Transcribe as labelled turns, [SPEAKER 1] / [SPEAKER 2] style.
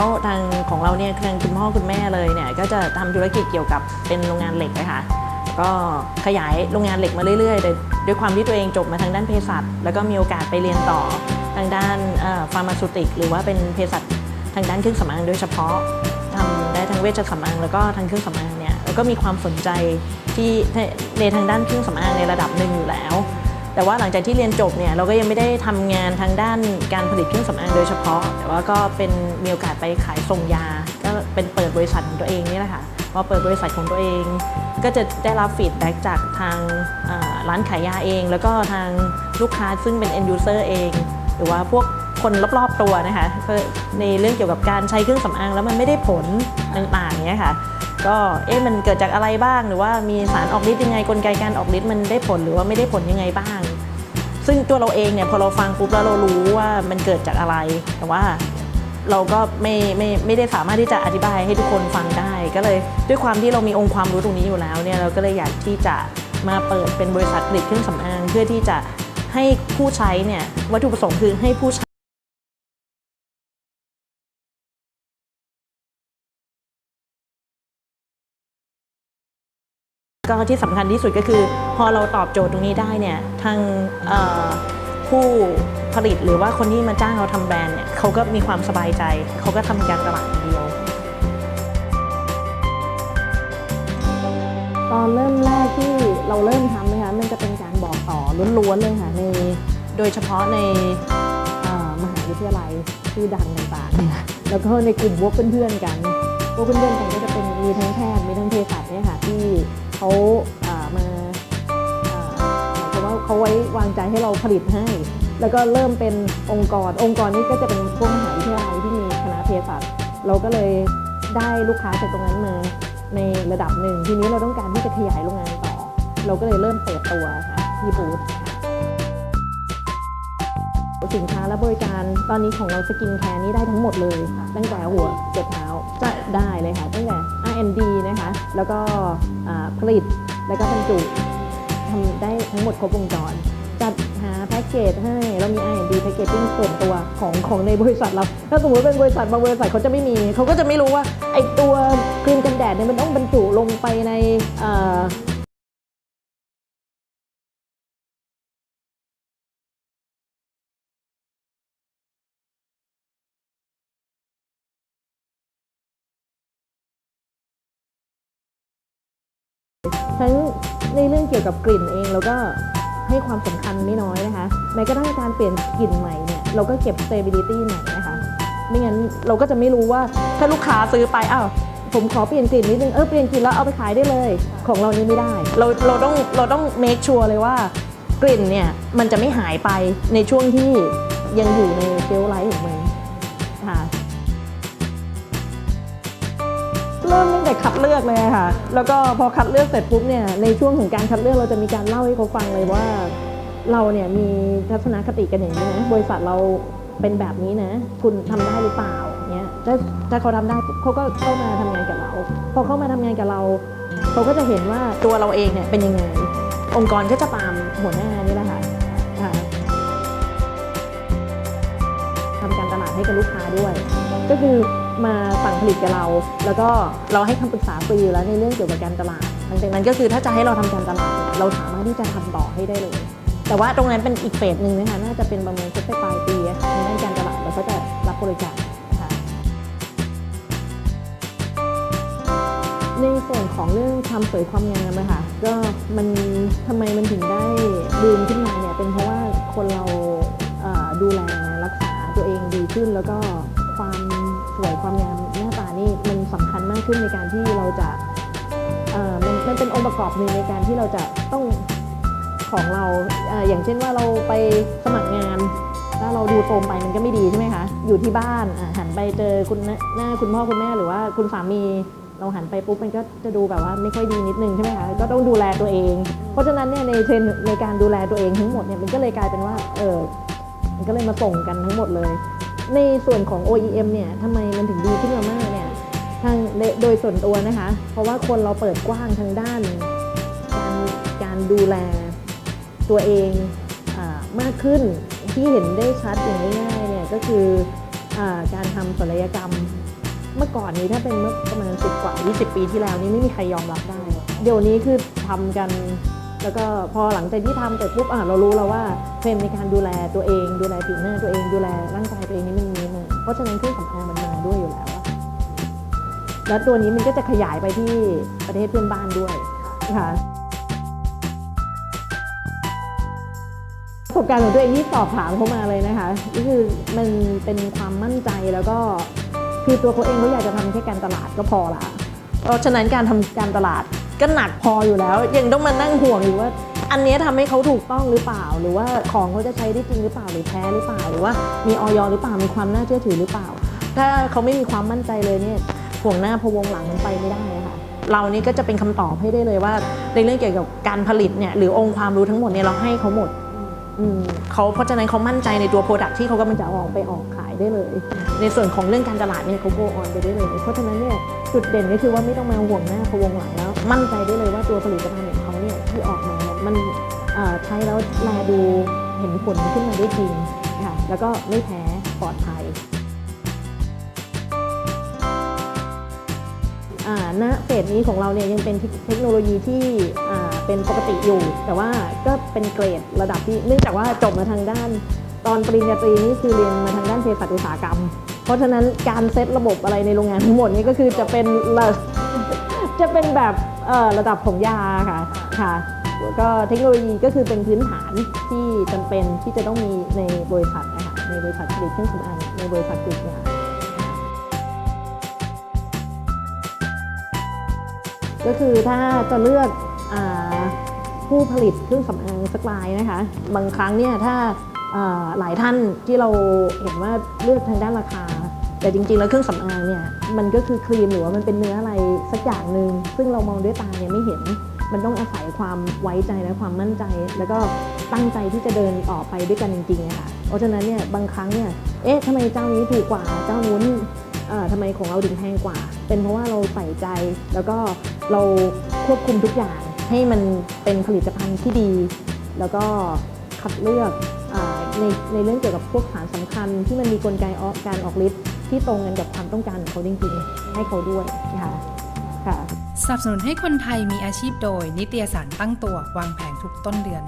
[SPEAKER 1] แล้วทางของเราเนี่ยทางคุณพ่อคุณแม่เลยเนี่ยก็จะทำธุรกิจเกี่ยวกับเป็นโรงงานเหล็กนะคะก็ขยายโรงงานเหล็กมาเรื่อยๆแต่ด้วยความที่ตัวเองจบมาทางด้านเภสัชแล้วก็มีโอกาสไปเรียนต่อทางด้านฟาร์มาซูติก หรือว่าเป็นเภสัชทางด้านเครื่องสำอางโดยเฉพาะทำได้ทั้งเวชสำอางแล้วก็ทางเครื่องสำอางเนี่ยแล้วก็มีความสนใจที่ในทางด้านเครื่องสำอางในระดับหนึ่งอยู่แล้ว แต่ว่าหลังจากที่เรียนจบเนี่ยเราก็ยังไม่ได้ทำงานทางด้านการผลิตเครื่องสำอางโดยเฉพาะ แต่ว่าก็เป็นมีโอกาสไปขายส่งยา ก็เป็นเปิดบริษัทของตัวเองนี่แหละค่ะพอเปิดบริษัทของตัวเอง ก็จะได้รับฟีดแบ็กจากทางร้านขายยาเอง แล้วก็ทางลูกค้าซึ่งเป็น end user เอง หรือว่าพวกคนรอบๆตัวนะคะในเรื่องเกี่ยวกับการใช้เครื่องสำอางแล้วมันไม่ได้ผลต่างๆเนี้ยค่ะ ก็เอ๊ะมันเกิดจากอะไรบ้าง หรือว่ามีสารออกฤทธิ์ยังไงกลไกการออกฤทธิ์มันได้ผลหรือว่าไม่ได้ผลยังไงบ้าง ซึ่งตัวเราเองเนี่ยพอเราฟังปุ๊บแล้วเรารู้ว่ามันเกิดจากอะไร แต่ว่าเราก็ไม่ไม่ไม่ได้สามารถที่จะอธิบายให้ทุกคนฟังได้ ก็เลยด้วยความที่เรามีองค์ความรู้ตรงนี้อยู่แล้วเนี่ยเราก็เลยอยากที่จะมาเปิดเป็นบริษัทผลิตเครื่องสำอางเพื่อที่จะให้ผู้ใช้เนี่ยวัตถุประสงค์คือให้ผู้ใช้ ก็ที่สำคัญที่สุดก็คือ พอเราตอบโจทย์ตรงนี้ได้เนี่ยทางผู้ผลิตหรือว่าคนที่มาจ้างเราทำแบรนด์เนี่ยเขาก็มีความสบายใจ เขาก็ทำการตลาดอย่างเดียว ตอนเริ่มแรกที่เราเริ่มทำนะคะมันจะเป็นการบอกต่อล้วนๆเลยค่ะในโดยเฉพาะในมหาวิทยาลัยชื่ดังต่างๆ แล้วก็ในกลุ่มพวกเพื่อนๆกันพวกเพื่อนๆกันก็จะเป็นมีทั้งแพทย์มีทั้งเภสัชเนี่ยค่ะที่ เขามาเอ่อหมายความว่าเขาไว้วางใจให้เราผลิตให้ แล้วก็เริ่มเป็นองค์กร องค์กรนี้ก็จะเป็นพวกมหาวิทยาลัยที่มีคณะเภสัชเราก็เลยได้ลูกค้าจากตรงนั้นมาในระดับหนึ่ง ทีนี้เราต้องการที่จะขยายโรงงานต่อ เราก็เลยเริ่มเปิดตัวค่ะที่บูธค่สินค้าและบริการตอนนี้ของเราสกินแคร์นี้ได้ทั้งหมดเลยค่ะ ตั้งแต่หัวจดเท้าจะได้เลยค่ะตั้งแต่ R&D นะคะ แล้วก็ผลิต แล้วก็บรรจุทำได้ทั้งหมดครบวงจร จัดหาแพ็กเกจให้เรามี R&D แพ็กเกจิ่งส่วนตัวของของในบริษัทเรา ถ้าสมมติเป็นบริษัทบางบริษัทเขาจะไม่มี เขาก็จะไม่รู้ว่าไอตัวครีมกันแดดเนี่ยมันต้องบรรจุลงไปใน ทั้งในเรื่องเกี่ยวกับกลิ่นเองเราก็ให้ความสำคัญไม่น้อยนะคะแม้กระทั่งการเปลี่ยนกลิ่นใหม่เนี่ยเราก็เก็บ stability ใหม่นะคะไม่งั้นเราก็จะไม่รู้ว่าถ้าลูกค้าซื้อไปอ้าวผมขอเปลี่ยนกลิ่นนิดนึงเออเปลี่ยนกลิ่นแล้วเอาไปขายได้เลย ของเรานี่ไม่ได้ เราเราต้องเราต้อง make sure เลยว่ากลิ่นเนี่ยมันจะไม่หายไปในช่วงที่ยังอยู่ในเชลไลท์ของมัน แต่คัดเลือกเลยค่ะ แล้วก็พอคัดเลือกเสร็จปุ๊บเนี่ย ในช่วงของการคัดเลือกเราจะมีการเล่าให้เขาฟังเลยว่า เราเนี่ยมีทัศนคติกันอย่างนี้นะบริษัทเราเป็นแบบนี้นะ คุณทำได้หรือเปล่าเนี้ยถ้าถ้าเขาทำได้เขาก็เข้ามาทำงานกับเรา พอเข้ามาทำงานกับเราเขาก็จะเห็นว่าตัวเราเองเนี่ยเป็นยังไง องค์กรก็จะตามหัวหน้านี่แหละค่ะทำการตลาดให้กับลูกค้าด้วย ก็คือ มาสั่งผลิตกับเรา แล้วก็เราให้คำปรึกษาฟรีอยู่แล้วในเรื่องเกี่ยวกับการตลาดหลังจากนั้นก็คือถ้าจะให้เราทำการตลาดเนี่ยเราสามารถที่จะทำต่อให้ได้เลย แต่ว่าตรงนั้นเป็นอีกเฟสหนึ่งนะคะน่าจะเป็นประมาณสักปลายปีค่ะในด้านการตลาดเราก็จะรับบริการนะคะในส่วนของเรื่องความสวยความงามอะค่ะก็มันทำไมมันถึงได้บูมขึ้นมาเนี่ยเป็นเพราะว่าคนเราดูแลรักษาตัวเองดีขึ้นแล้วก็ากขึ้นในการที่เราจะมันมันเป็นองค์ประกอบหนึ่งในการที่เราจะต้องของเราออย่างเช่นว่าเราไปสมัครงานถ้าเราดูโทมไปมันก็ไม่ดีใช่ไหมคะอยู่ที่บ้านหันไปเจอคุณหน้าคุณพ่อคุณแม่หรือว่าคุณสามี เราหันไปปุ๊บมันก็จะดูแบบว่าไม่ค่อยดีนิดนึงใช่ไหมคะก็ต้องดูแลตัวเอง เพราะฉะนั้นเนี่ยในเทรนในการดูแลตัวเองทั้งหมดเนี่ยมันก็เลยกลายเป็นว่าเออมันก็เลยมาส่งกันทั้งหมดเลย ในส่วนของ OEM เนี่ยทำไมมันถึงดีขึ้นมามากเนี่ย ทางโดยส่วนตัวนะคะ เพราะว่าคนเราเปิดกว้างทางด้าน การการดูแลตัวเองอมากขึ้นที่เห็นได้ชัดอย่างง่ายๆเนี่ยก็คืออการทำศัลยกรรม เมื่อก่อนนี้ถ้าเป็นเมื่อประมาณ10กว่า 20 ปีที่แล้วนี่ไม่มีใครยอมรับได้ เดี๋ยวนี้คือทำกัน แล้วก็พอหลังจากที่ทำเสร็จปุ๊บอะเรารู้แล้วว่าเทรนในการดูแลตัวเอง ดูแลผิวหน้าตัวเองดูแลร่างกายตัวเองนี่มันมีมาเพราะฉะนั้นเครื่องสำอางมันมาด้วยอยู่แล้ว แล้วตัวนี้มันก็จะขยายไปที่ประเทศเพื่อนบ้านด้วยค่ะประสบการณ์ของตัวเองที่สอบถามเข้ามาเลยนะคะก็คือมันเป็นความมั่นใจแล้วก็คือตัวเขาเองเขาอยากจะทำแค่การตลาดก็พอละเพราะฉะนั้นการทำการตลาดก็หนักพออยู่แล้ว ยังต้องมานั่งห่วงอยู่ว่า อันนี้ยทำให้เขาถูกต้องหรือเปล่า หรือว่าของเขาจะใช้ได้จริงหรือเปล่าหรือแพ้หรือเปล่า หรือว่ามีออยหรือเปล่ามีความน่าเชื่อถือหรือเปล่า ถ้าเขาไม่มีความมั่นใจเลยเนี่ย ห่วงหน้าพะวงหลังมันไปไม่ได้อะค่ะเรานี่ก็จะเป็นคำตอบให้ได้เลยว่า ในเรื่องเกี่ยวกับการผลิตเนี่ยหรือองค์ความรู้ทั้งหมดเนี่ยเราให้เขาหมดอืมเขาเพราะฉะนั้นเขามั่นใจในตัวโปรดักที่เขากำลังจะเอาออกไปออกขายได้เลย ในส่วนของเรื่องการตลาดเนี่ยเขาโกออนไปได้เลย เพราะฉะนั้นเนี่ยจุดเด่นก็คือว่าไม่ต้องมาห่วงหน้าพะวงหลังแล้ว มั่นใจได้เลยว่าตัวผลิตภัณฑ์ของเขาเนี่ยที่ออกมาเนี่ยมันเอ่อใช้แล้วแลดูเห็นผลขึ้นมาได้จริงค่ะแล้วก็ไม่แพ้ปลอดภัย ณเฟสนี้ของเราเนี่ยยังเป็นเทคโนโลยีที่เป็นปกติอยู่ แต่ว่าก็เป็นเกรดระดับที่เนื่องจากว่าจบมาทางด้าน ตอนปริญญาตรีนี่คือเรียนมาทางด้านเภสัชอุตสาหกรรม เพราะฉะนั้นการเซตระบบอะไรในโรงงานทั้งหมดนี่ก็คือจะเป็นระจะเป็นแบบระดับของยาค่ะค่ะแล้วก็เทคโนโลยีก็คือเป็นพื้นฐานที่จำเป็นที่จะต้องมีในบริษัทนะคะในบริษัทผลิตเครื่องสำอางในบริษัทผลิตยา ก็คือถ้าจะเลือกอผู้ผลิตเครื่องสำอางสักรายนะคะ บางครั้งเนี่ยถ้าหลายท่านที่เราเห็นว่าเลือกทางด้านราคา แต่จริงๆ แล้วเครื่องสำอางเนี่ยมันก็คือครีมหรือว่ามันเป็นเนื้ออะไรสักอย่างหนึ่งซึ่งเรามองด้วยตาเนี่ยไม่เห็น มันต้องอาศัยความไว้ใจและความมั่นใจ แล้วก็ตั้งใจที่จะเดินต่อไปด้วยกันจริงๆค่ะเพราะฉะนั้นเนี่ยบางครั้งเนี่ยเอ๊ะทำไมเจ้านี้ถูกกว่าเจ้านู้นเอ่อทำไมของเราถึงแพงกว่า เป็นเพราะว่าเราใส่ใจแล้วก็ เราควบคุมทุกอย่างให้มันเป็นผลิตภัณฑ์ที่ดี แล้วก็คัดเลือกอในในเรื่องเกี่ยวกับพวกสารสำคัญที่มันมีกลไกออกการออกฤทธิ์ที่ตรงกันกับความต้องการของเขาจริงๆให้เขาด้วยนะคะค่ะ
[SPEAKER 2] สนับสนุนให้คนไทยมีอาชีพโดย นิตยสารตั้งตัววางแผงทุกต้นเดือน